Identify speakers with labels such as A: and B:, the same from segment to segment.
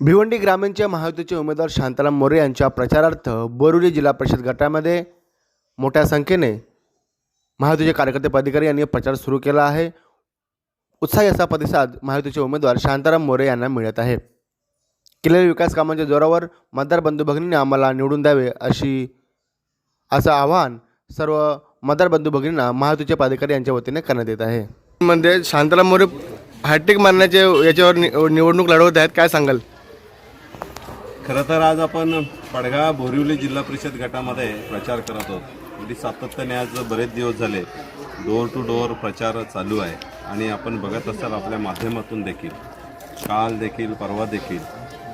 A: भिवंडी ग्रामीणचे महायुतीचे उमेदवार शांताराम मोरे यांच्या प्रचारार्थ बोरिवली जिल्हा परिषद गटामध्ये मोठ्या संख्येने महायुतीचे कार्यकर्ते पदाधिकारी यांनी प्रचार सुरू केला आहे. उत्साही असा प्रतिसाद महायुतीचे उमेदवार शांताराम मोरे यांना मिळत आहे. केलेल्या विकास कामांच्या जोरावर मतदार बंधू भगिनींनी आम्हाला निवडून द्यावे अशी असं आवाहन सर्व मतदार बंधू भगिनींना महायुतीचे पदाधिकारी यांच्या वतीने करण्यात येत आहे. म्हणजे शांताराम मोरे हॅट्रिक मारण्याचे याच्यावर निवडणूक लढवत आहेत. काय सांगाल?
B: खरं तर आज आपण पडगा बोरिवली जिल्हा परिषद गटामध्ये प्रचार करत आहोत. म्हणजे सातत्याने आज बरेच दिवस झाले डोअर टू डोअर प्रचार चालू आहे. आणि आपण बघत असाल आपल्या माध्यमातून देखील. काल देखील परवा देखील.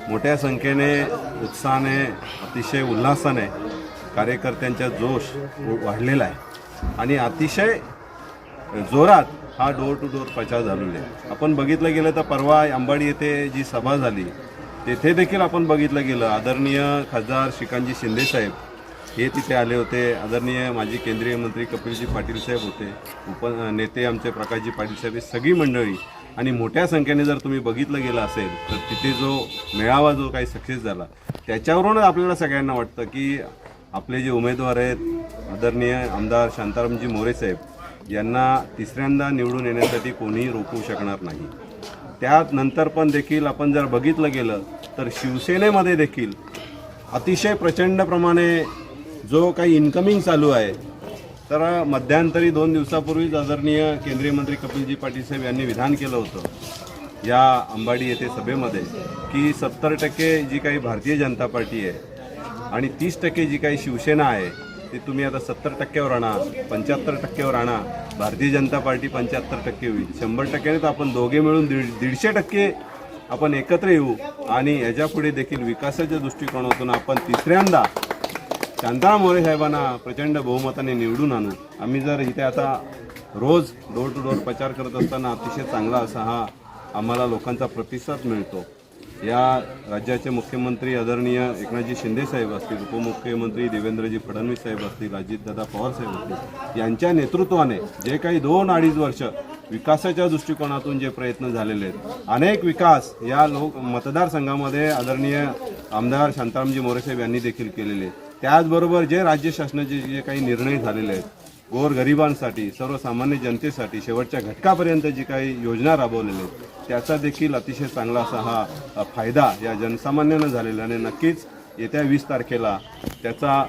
B: मोठ्या संख्येने उत्साहाने अतिशय उल्हासाने कार्यकर्त्यांचा जोश वाढलेला आहे. आणि अतिशय जोरात हा डोअर टू डोअर प्रचार झालेला आहे. आपण बघितलं गेलं तर परवा अंबाडी येथे जी सभा झाली तेथे देखील आपण बघितलं गेलं. आदरणीय खासदार श्रीकांतजी शिंदेसाहेब हे तिथे आले होते. आदरणीय माजी केंद्रीय मंत्री कपिलजी पाटील साहेब होते. उप नेते आमचे प्रकाशजी पाटील साहेब हे सगळी मंडळी आणि मोठ्या संख्येने जर तुम्ही बघितलं गेलं असेल तर तिथे जो मेळावा जो काही सक्सेस झाला त्याच्यावरूनच आपल्याला सगळ्यांना वाटतं की आपले जे उमेदवार आहेत आदरणीय आमदार शांतारामजी मोरे साहेब यांना तिसऱ्यांदा निवडून येण्यासाठी कोणीही रोखू शकणार नाही. त्यात नंतर पण देखील आपण जर बघितलं गेलं तर शिवसेनेमध्ये देखील अतिशय प्रचंड प्रमाणे जो काही इन्कमिंग चालू आहे तर मध्यंतरी दोन दिवसापूर्वीच आदरणीय केंद्रीय मंत्री कपिलजी पाटील साहेब यांनी विधान केलं होतं या अंबाडी येथे सभेमध्ये की सत्तर टक्के जी काही भारतीय जनता पार्टी आहे आणि तीस टक्के जी काही शिवसेना आहे ती तुम्ही आता सत्तर टक्क्यावर आणा पंच्याहत्तर टक्क्यावर आणा भारतीय जनता पार्टी पंच्याहत्तर टक्के होईल. शंभर टक्क्याने तर आपण दोघे मिळून दीड दीडशे टक्के आपण एकत्र येऊ आणि याच्यापुढे देखील विकासाच्या दृष्टिकोनातून आपण तिसऱ्यांदा शांताराम मोरे साहेबांना प्रचंड बहुमताने निवडून आणू. आम्ही जर इथे आता रोज डोर टू डोर प्रचार करत असताना अतिशय चांगला असा हा आम्हाला लोकांचा प्रतिसाद मिळतो. या राज्याचे मुख्यमंत्री आदरणीय एकनाथजी शिंदे साहेब असतील उपमुख्यमंत्री देवेंद्रजी फडणवीस साहेब असतील अजितदादा पवार साहेब असतील यांच्या नेतृत्वाने जे काही दोन अडीच वर्ष विकासाच्या दृष्टिकोनातून जे प्रयत्न झालेले आहेत अनेक विकास या लोक मतदारसंघामध्ये आदरणीय आमदार शांतारामजी मोरे साहेब यांनी देखील केलेले आहेत. त्याचबरोबर जे राज्य शासनाचे जे काही निर्णय झालेले आहेत गोरगरिबांसाठी सर्वसामान्य जनतेसाठी शेवटच्या घटकापर्यंत जी काही योजना राबवलेल्या आहेत त्याचा देखील अतिशय चांगला असा हा फायदा या जनसामान्यांना झालेला आणि नक्कीच येत्या वीस तारखेला त्याचा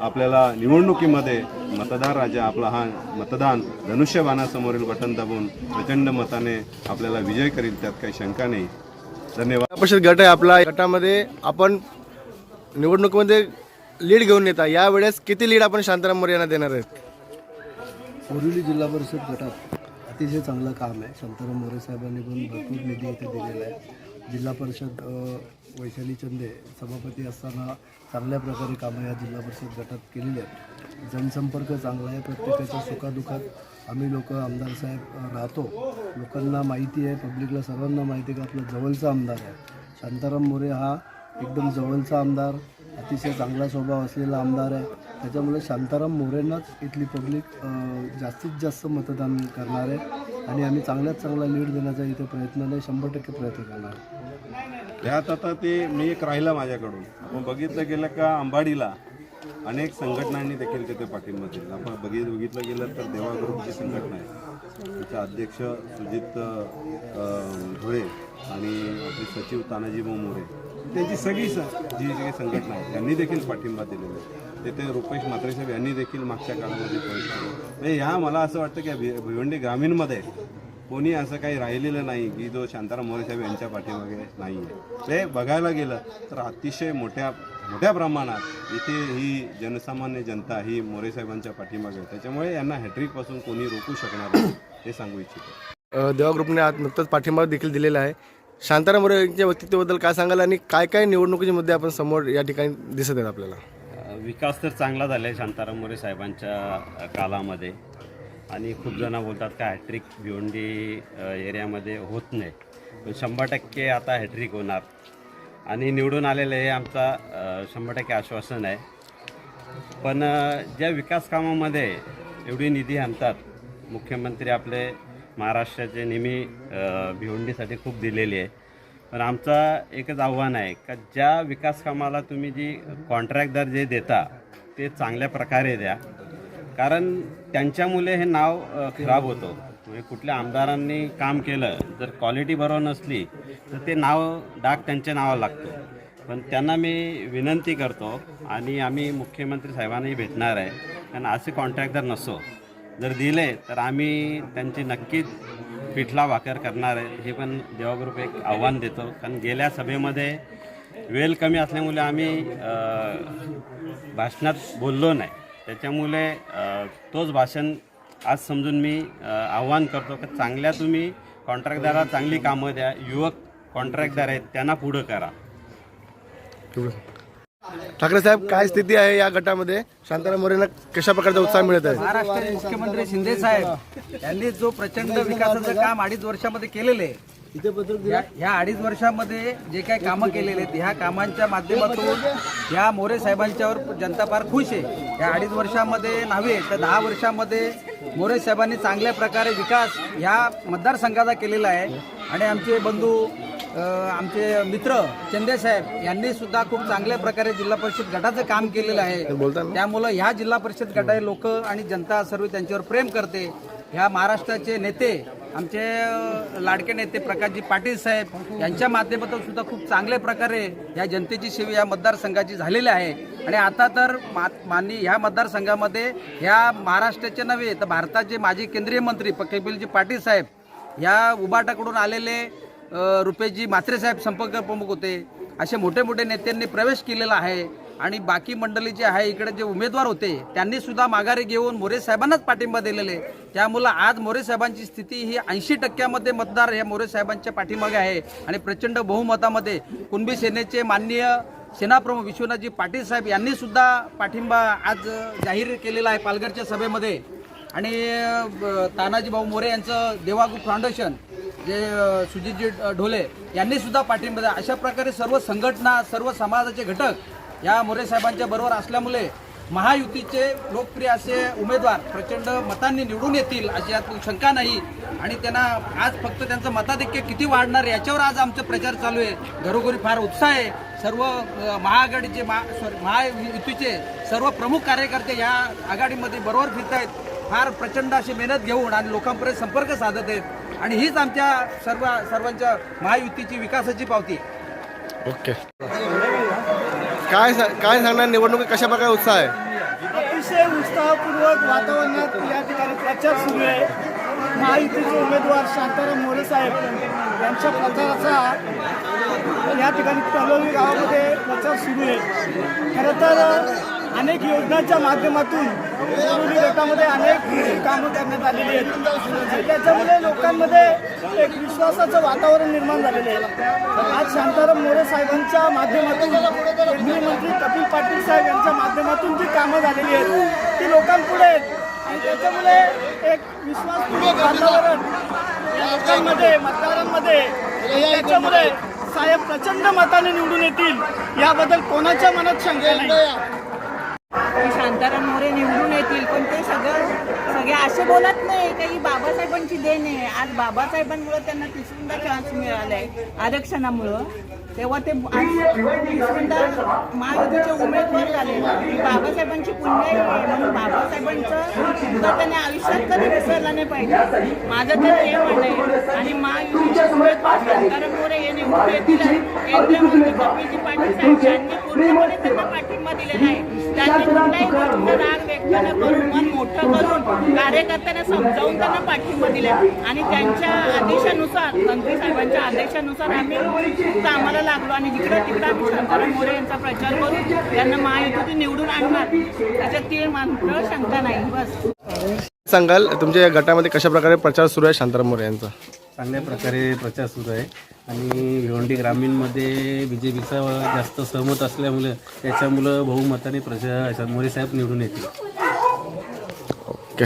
B: आपल्याला निवडणुकीमध्ये मतदार राजा आपला हा मतदान धनुष्यबाणासमोरील बटन दाबून प्रचंड मताने आपल्याला विजय करील त्यात काही शंका नाही. धन्यवाद.
A: परिषद गट आहे आपला. गटामध्ये आपण निवडणुकीमध्ये लीड घेऊन येता. यावेळेस किती लीड आपण शांताराम मोरे यांना देणार आहेत?
C: बोरिवली जिल्हा परिषद गटात अतिशय चांगलं काम आहे. शांताराम मोरे साहेबांनी पण भरपूर निधी इथे दिलेला आहे. जिल्हा परिषद वैशाली चंदे सभापती असताना चांगल्या प्रकारे कामं या जिल्हा परिषद गटात केलेली आहेत. जनसंपर्क चांगला आहे. प्रत्येकाच्या सुखादुखात आम्ही लोक आमदार साहेब राहतो. लोकांना माहिती आहे. पब्लिकला सर्वांना माहिती आहे का आपला जवळचा आमदार आहे. शांताराम मोरे हा एकदम जवळचा आमदार. अतिशय चांगला स्वभाव असलेला आमदार आहे. त्याच्यामुळे शांताराम मोरेंनाच इथली पब्लिक जास्तीत जास्त मतदान करणार आहे आणि आम्ही चांगल्यात चांगला लीड देण्याचा इथे प्रयत्न नाही शंभर टक्के प्रयत्न करणार. आहे
B: त्यात आता ते मी एक राहिला माझ्याकडून. आपण बघितलं गेलं का अंबाडीला अनेक संघटनांनी देखील तिथे पाठिंबा दिला. आपण बघित बघितलं गेलं तर देवा ग्रुपची संघटना आहे. त्याचे अध्यक्ष सुजित धुळे आणि आपले सचिव तानाजी मोरे. त्यांची सगळी स जी जी काही संघटना आहे त्यांनी देखील पाठिंबा दिलेला आहे. तिथे रुपेश म्हात्रे साहेब यांनी देखील मागच्या काळामध्ये म्हणजे ह्या मला असं वाटतं की भि- भिवंडी ग्रामीणमध्ये कोणी असं काही राहिलेलं नाही की जो शांताराम मोरे साहेब यांच्या पाठीमागे नाही आहे ते म्हणजे बघायला गेलं तर अतिशय मोठ्या मोठ्या प्रमाणात इथे ही जनसामान्य जनता ही मोरे साहेबांच्या पाठीमागे त्याच्यामुळे यांना हॅट्रिकपासून कोणी रोखू शकणार नाही हे सांगू इच्छितो.
A: देवा ग्रुपने आज नुकताच पाठिंबा देखील दिलेला आहे. शांताराम मोरे यांच्या व्यक्तित्वाबद्दल काय सांगाल आणि काय काय निवडणुकीचे मुद्दे आपण समोर या ठिकाणी दिसत आहेत आपल्याला?
D: विकास तर चांगला झाला आहे शांताराम मोरे साहेबांच्या कालामध्ये. आणि खूप जण बोलतात का हॅट्रिक भिवंडी एरियामध्ये होत नाही. पण शंभर टक्के आता हॅट्रिक होणार. आणि निवडून आलेलं हे आमचा शंभर टक्के आश्वासन आहे. पण ज्या विकास कामामध्ये एवढी निधी आणतात मुख्यमंत्री आपले महाराष्ट्राचे नेहमी भिवंडीसाठी खूप दिलेली आहे. पण आमचा एकच आव्हान आहे का ज्या विकास कामाला तुम्ही जी कॉन्ट्रॅक्टदार जे देता ते चांगल्या प्रकारे द्या. कारण त्यांच्यामुळे हे नाव खराब होतं. म्हणजे कुठल्या आमदारांनी काम केलं जर क्वालिटी बरोबर नसली तर ते नाव डाग त्यांच्या नावाला लागतो. पण त्यांना मी विनंती करतो आणि आम्ही मुख्यमंत्री साहेबांनाही भेटणार आहे. कारण असे कॉन्ट्रॅक्टर नसो जर दिले तर आम्ही त्यांची नक्कीच पिठला वाकर करणार आहे हे पण देवाग्रुप एक आव्हान देतो. कारण गेल्या सभेमध्ये वेळ कमी असल्यामुळे आम्ही भाषणात बोललो नाही. त्याच्यामुळे तोच भाषण आज समजून मी आव्हान करतो की चांगल्या तुम्ही कॉन्ट्रॅक्टदाराला चांगली कामं द्या युवक कॉन्ट्रॅक्टदार आहेत त्यांना पुढं करा.
A: ठाकरे साहेब काय स्थिती आहे या गटामध्ये? शांताराम मोरेंना कशा प्रकारचा उत्साह मिळत आहे?
E: महाराष्ट्राचे मुख्यमंत्री शिंदे साहेब यांनी जो प्रचंड विकासाचं काम अडीच वर्षामध्ये केलेलं आहे ह्या अडीच वर्षामध्ये जे काही कामं केलेले आहेत ह्या कामांच्या माध्यमातून या मोरे साहेबांच्यावर जनता फार खुश आहे. या अडीच वर्षामध्ये नव्हे तर दहा वर्षामध्ये मोरे साहेबांनी चांगल्या प्रकारे विकास ह्या मतदारसंघाचा केलेला आहे. आणि आमचे बंधू आमचे मित्र चंदे साहेब यांनी सुद्धा खूप चांगल्या प्रकारे जिल्हा परिषद गटाचं काम केलेलं आहे. त्यामुळं ह्या जिल्हा परिषद गटाचे लोक आणि जनता सर्व त्यांच्यावर प्रेम करते. ह्या महाराष्ट्राचे नेते आमचे लाडके नेते प्रकाशजी पाटील साहेब यांच्या माध्यमातून सुद्धा खूप चांगल्या प्रकारे या जनतेची सेवा या मतदारसंघाची झालेली आहे. आणि आता तर मा माननी ह्या मतदारसंघामध्ये ह्या महाराष्ट्राचे नव्हे तर भारताचे माजी केंद्रीय मंत्री कपिलजी पाटील साहेब या उबाटाकडून आलेले अ, रुपेशजी संपर्क प्रमुख होते. असे मोठे मोठे नेत्यांनी प्रवेश केलेला आहे आणि बाकी मंडळी जे आहे इकडे जे उमेदवार होते त्यांनी सुद्धा माघारी घेऊन मोरे साहेबांनाच पाठिंबा दिलेले. त्यामुळं आज मोरे साहेबांची स्थिती ही ऐंशी टक्क्यामध्ये मतदार या मोरे साहेबांच्या पाठीमागे आहे. आणि प्रचंड बहुमतामध्ये कुणबी सेनेचे माननीय सेनाप्रमुख विश्वनाथजी पाटील साहेब यांनी सुद्धा पाठिंबा आज जाहीर केलेला आहे पालघरच्या सभेमध्ये. आणि तानाजी भाऊ मोरे यांचं देवागू फाउंडेशन जे सुजितजी ढोले यांनी सुद्धा पाठिंबा द्या अशा प्रकारे सर्व संघटना सर्व समाजाचे घटक या मोरे साहेबांच्या बरोबर असल्यामुळे महायुतीचे लोकप्रिय असे उमेदवार प्रचंड मतांनी निवडून येतील अशी यात शंका नाही. आणि त्यांना आज फक्त त्यांचं मताधिक्य किती वाढणार याच्यावर आज आमचा प्रचार चालू आहे. घरोघरी फार उत्साह आहे. सर्व महाआघाडीचे महा सॉरी महायुतीचे सर्व प्रमुख कार्यकर्ते या आघाडीमध्ये बरोबर फिरत आहेत फार प्रचंड अशी मेहनत घेऊन आणि लोकांपर्यंत संपर्क साधत आहेत. आणि हीच आमच्या सर्व सर्वांच्या महायुतीची विकासाची पावती.
A: ओके. काय काय सांगणार? निवडणुकीत कशा प्रकारे उत्साह आहे?
F: अतिशय उत्साहपूर्वक वातावरणात या ठिकाणी प्रचार सुरू आहे. महायुतीचे उमेदवार शांताराम मोरे साहेब यांच्या प्रचाराचा या ठिकाणी तलोली गावामध्ये प्रचार सुरू आहे. खरं तर अनेक योजनांच्या माध्यमातून गटामध्ये अनेक कामं करण्यात आलेली आहेत. त्याच्यामुळे लोकांमध्ये एक विश्वासाचं वातावरण निर्माण झालेलं आहे. आज शांताराम मोरे साहेबांच्या माध्यमातून केंद्रीय मंत्री कपिल पाटील साहेब यांच्या माध्यमातून जी कामं झालेली आहेत ती लोकांपुढे आहेत. आणि त्याच्यामुळे एक विश्वासपूर्वक वातावरण लोकांमध्ये मतदारांमध्ये त्याच्यामुळे साहेब प्रचंड मताने निवडून येतील याबद्दल कोणाच्या मनात शंका नाही.
G: की शांताराम मोरे निवडून येतील. पण ते सगळं सगळे असे बोलत नाही काही बाबासाहेबांची देण आहे. आज बाबासाहेबांमुळे त्यांना तिसऱ्यांदा चान्स मिळालाय आरक्षणामुळं. तेव्हा ते आज तिसऱ्यांदा महायुतीचे उमेदवार झाले. बाबासाहेबांची पुण्य आहे. म्हणून बाबासाहेबांचं सुद्धा त्यांनी आयुष्यात कधी विसरलं नाही पाहिजे. माझं तर हे म्हणणं आहे. आणि महायुतीचे उमेदवार शांताराम मोरे हे निवडून येतील. केंद्रीय मंत्री कपिलजी पाटील साहेब यांनी पूर्णपणे त्यांना पाठिंबा दिलेला आहे. राग व्यक्त न करून मन मोठं करून कार्यकर्त्यांना समजावून त्यांना पाठिंबा दिला आणि त्यांच्या आदेशानुसार मंत्री साहेबांच्या आदेशानुसार आम्ही आम्हाला लागलो आणि जिकडं तिकडं आम्ही शांताराम मोरे यांचा प्रचार करून त्यांना महायुतीतून निवडून आणणार. त्याच्यात ती मात्र शंका नाही बस.
A: सांगाल तुमच्या या गटामध्ये कशा प्रकारे प्रचार सुरू आहे शांताराम मोरे यांचा?
H: चांगल्या प्रकारे प्रचार सुरू आहे. आणि भिवंडी ग्रामीणमध्ये बी जे पीचा जास्त सहमत असल्यामुळे त्याच्यामुळं बहुमताने प्रचार मोरे साहेब निवडून येतील.
A: ओके.